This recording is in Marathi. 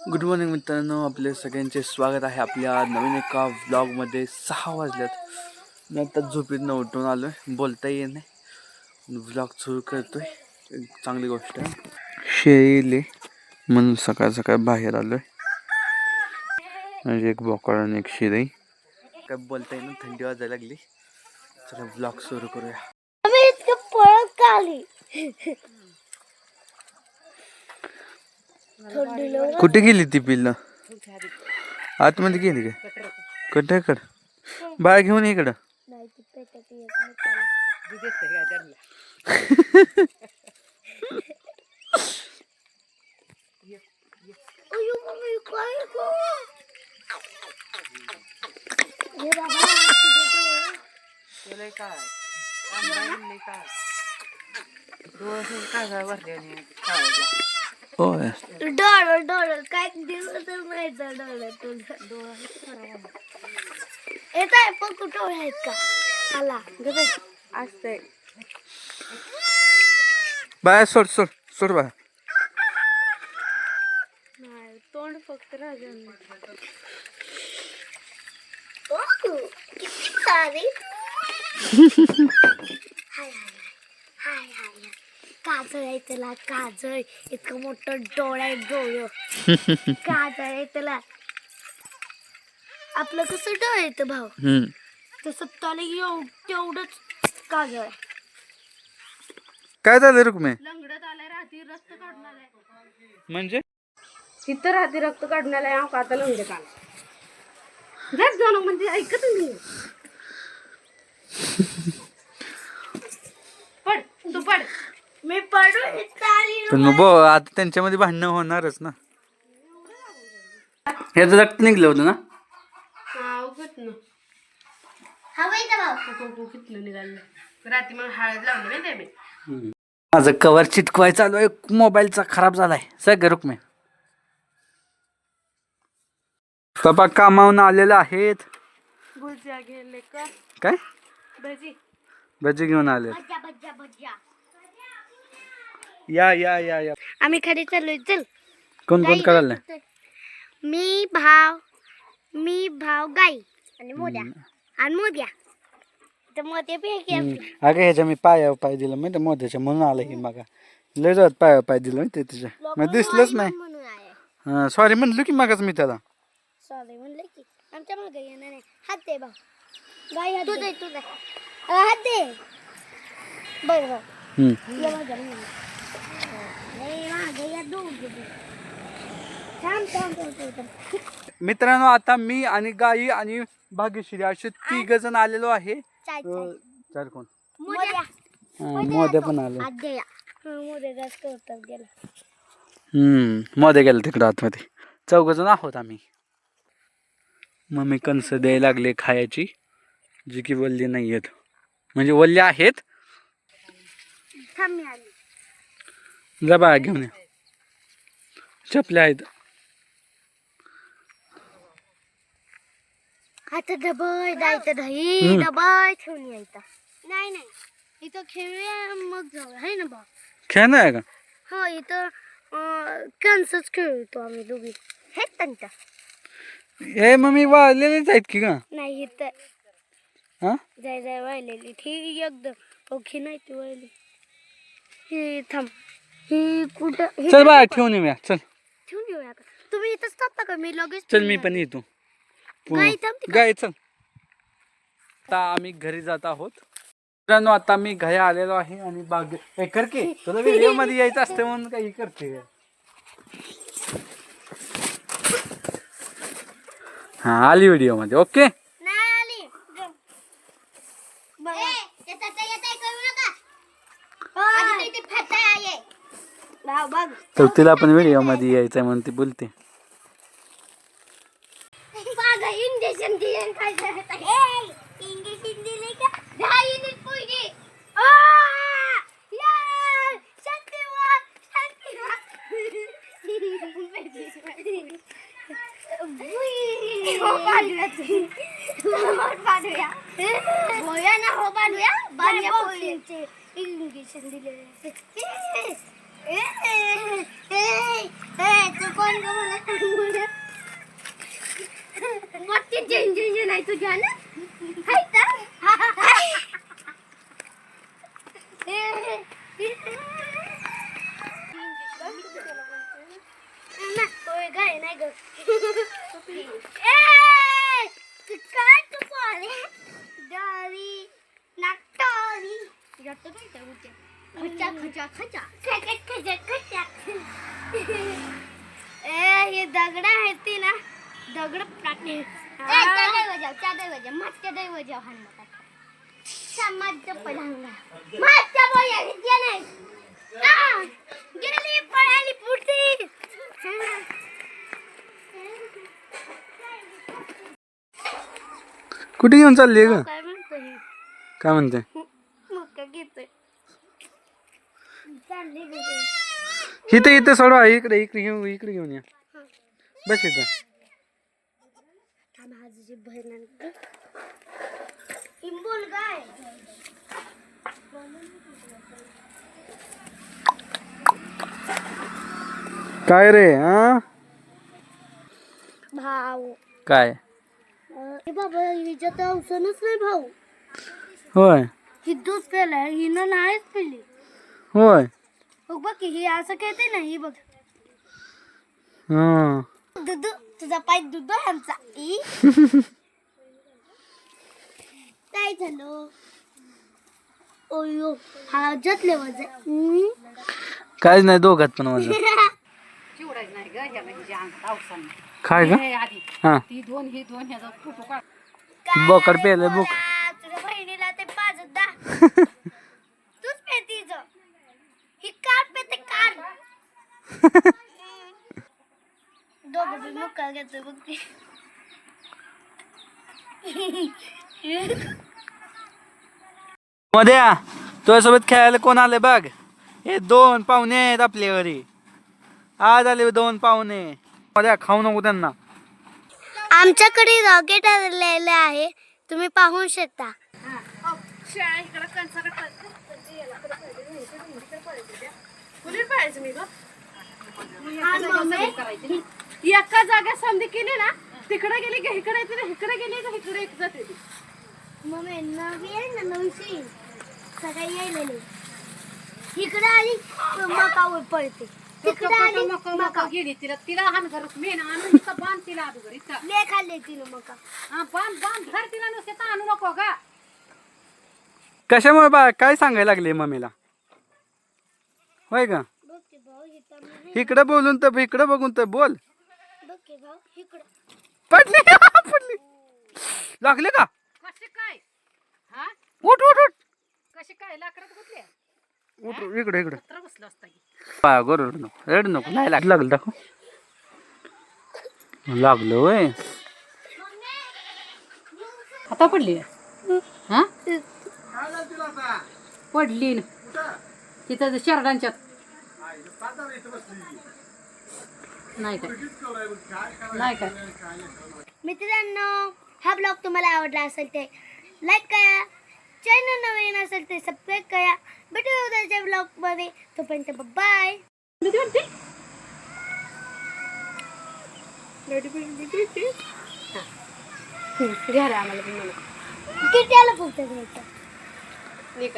गुड मॉर्निंग मित्रांनो. आपले सगळ्यांचे स्वागत आहे आपल्या नवीन एका व्लॉगमध्ये सहा वाजल्यात. मी आता झोपेतनं उठून आलो आहे बोलता येत नाही. व्लॉग सुरू करतो एक चांगली गोष्ट आहे. शेळीले म्हणून सकाळ सकाळ बाहेर आलो आहे म्हणजे एक बोकड आणि एक शिराई काय बोलता येईना थंडी वाजायला लागली. चला व्लॉग सुरू करूया आम्ही इतकं पळत का आली थंडीला कुठे गेली ती पिल्ल? आतमध्ये गेली काय? कुठे कड बाळ घेऊन ये इकडं. नाही ती पेटत एकमेकाला अयो मम्मी काय? गं? हे बाबा, तिथे तो. होय. डोळ डोळ. काय दिलं तर नाही डोळ तुझं. येत आहे पण कुठं आहेत का? आला. असतंय. बाय सोड सोड सोड बाय. नाही तोंड फक्त राजा किती सारी. काजळ आहे त्याला? काजळ इतकं मोठं डोळ आहे डोळ. काजळ आहे त्याला. आपलं कसं डोळ येतं भाऊ? हम्म. तसं त्याला एव तेवढंच काजळ आहे. काय झालं रुक्मे? म्हणजे? तिथं राहते रक्त काढण्याला या आता लंगडत आला जात जाणं म्हणजे ऐकत नाही पड तू पड. मी पडू पण मग बो आता त्यांच्यामध्ये भांडणं होणारच ना. ह्याचं रक्त निघलं होतं ना? हा उगत ना. हवं कितलं निघालं. रात्री मग हळद लावली माहिती मी? माझं कवर चिटकवाय चालू आहे. मोबाईलचा खराब झालाय. सगळं रुक्मे पप्पा कामावून आलेले आहेत. भुजिया गेले का? काय? भजी. भजी घेऊन आले भज्या. या या या या. आम्ही खाली चाललोय चल. कोण कोण करायला? मी भाव मी भाव गाई आणि मोद्या. आणि मोद्या. तर मोद्या पैकी अगं ह्याच्या मी पायावर पाय दिलं माहिती मोद्याच्या म्हणून आलं ही मागा लय जात पायावर पाय दिलं माहिती त्याच्या मग दिसलंच नाही. म्हणून आहे सॉरी म्हणलो की मागाच मी त्याला. सॉरी म्हणलं की. आमच्या मागे येणार नाही. हात दे भाऊ. गाई हात दे. तुझा हात दे. बरं बरं. मित्रांनो आता मी आणि गाई आणि भाग्यश्री असे तिघ जण आलेलो आहे. चार कोण? मोद्या. पण आले. हम्म मोद्या गेलं तिकडं आतमध्ये. चौघ जण आहोत आम्ही. मम्मी कणस द्यायला लागले खायची जी की वल्ली नाही आहेत म्हणजे वल्ली आहेत. जा बा घेऊन या. चपल्या आहेत आता डबल जायचं दही. डबल ठेवून यायचा नाही नाही इथं खेळूया मग जाऊ आहे ना बा खेळ नाही का हो इथं कन्सच खेळतो आम्ही दोघी हे त्यांच्या ए मम्मी वाळलेलेच आहेत की का नाही इथं हा जाय जाय वाळलेली ठीक एकदम ओके नाही ती वाळली ही थांब ही कुठं ही चल बा ठेवून येऊया चल ठेवून येऊया का तुम्ही इथंच थांबता का मी लगेच चल मी. पण येतो. गाई थांबते का? गाय चल. आता आम्ही घरी जात आहोत. मित्रांनो आता मी घरी आलेलो आहे आणि बाग हे कर की तुला व्हिडिओमध्ये यायचं असते म्हणून काही करते. काय? हा आली व्हिडिओमध्ये ओके नाही आली बघा. भाऊ, बघ तर तिला पण व्हिडिओमध्ये यायचंय म्हणून ती बोलते. हो नाही तुझ्या ना काय नाही ग काय तू पाणी डावी नागटावी जास्त काय त्या खचा खचा खचा खचा खचा खचा ए हे दगड आहेत ती ना. दगड चादर दही समाज पलंगा. बोया घेतल्या नाही. गेली पळाली पुढची. कुठे घेऊन चालली ग? काय म्हणतो? मुक्का घेतोय? इथे इथे सोडवा इकडे इकडे घेऊन इकडे घेऊन या. बस इथं. काय रे हा? भाऊ. काय? हे बाबा हिच्यात औषधच नाही भाऊ. होय. ही दूध हिनं नाहीच पिली. होय. बघ बघ की ही असं कहते ना ही बघ. हा. दुधू तुझा पाय दुधू आहे आमचा ई. काय झालं? ओयो हा जतले वजे काहीच नाही दोघात पण माझं. चिवडायचं नाही ग ह्याला हिच्या अंगात अवसान नाही. काय का हे आधी हा. ती दोन ही दोन ह्याचा फोटो काढ. बोकड पेलं बुक तुझ्या बहिणीला ते पाजत दा. तूच पेती जो ही दोघं बी मुक्का बघ ती मध्या तुझ्यासोबत खेळायला कोण आले बघ? हे दोन पाहुणे आहेत आपल्या घरी. आज आले दोन पाहुणे. मध्या खाऊ नको त्यांना. आमच्याकडे रॉकेट आलेले आहे. तुम्ही पाहू शकता. एका जागा संधी केली ना तिकडे गेली की इकडे येते ना इकडे गेली की इकडे एक जाते ती. मम्मी नवी आहे ना नऊशे सकाळी यायलेली. इकडे आली मकावर पडते. तिकडे आली मका मका. गेली तिला तिला हान घरात मेन आणून बांध तिला अगोदर इथं. ले खाल्ले तिनं मका. हा बांध बांध धर तिला नुसते तर आणू नको का कशामुळे बा काय सांगायला लागले मम्मीला? होय का? इकडं बोलून तर इकडं बघून तर बोल. पडली पडली. लागले का? कसे काय? हा? उठ उठ उठ. कसे काय? लाकडात उठ इकडे इकडे. तर बसलं असतं की. पा गोर रड नको रड नको. नाही लाग लागलं दाखव. लागलं वय आता पडली? हा? पडली न. तिथं शरडांच्यात नाही काय नाही काय मित्रांनो हा ब्लॉग तुम्हाला आवडला असेल ते लाईक करा. चॅनल नवीन असेल ते सबस्क्राईब करा. भेटूया उद्याच्या ब्लॉगमध्ये. तोपर्यंत बाय घ्या आम्हाला. किती आलं फक्त घ्यायचं. मी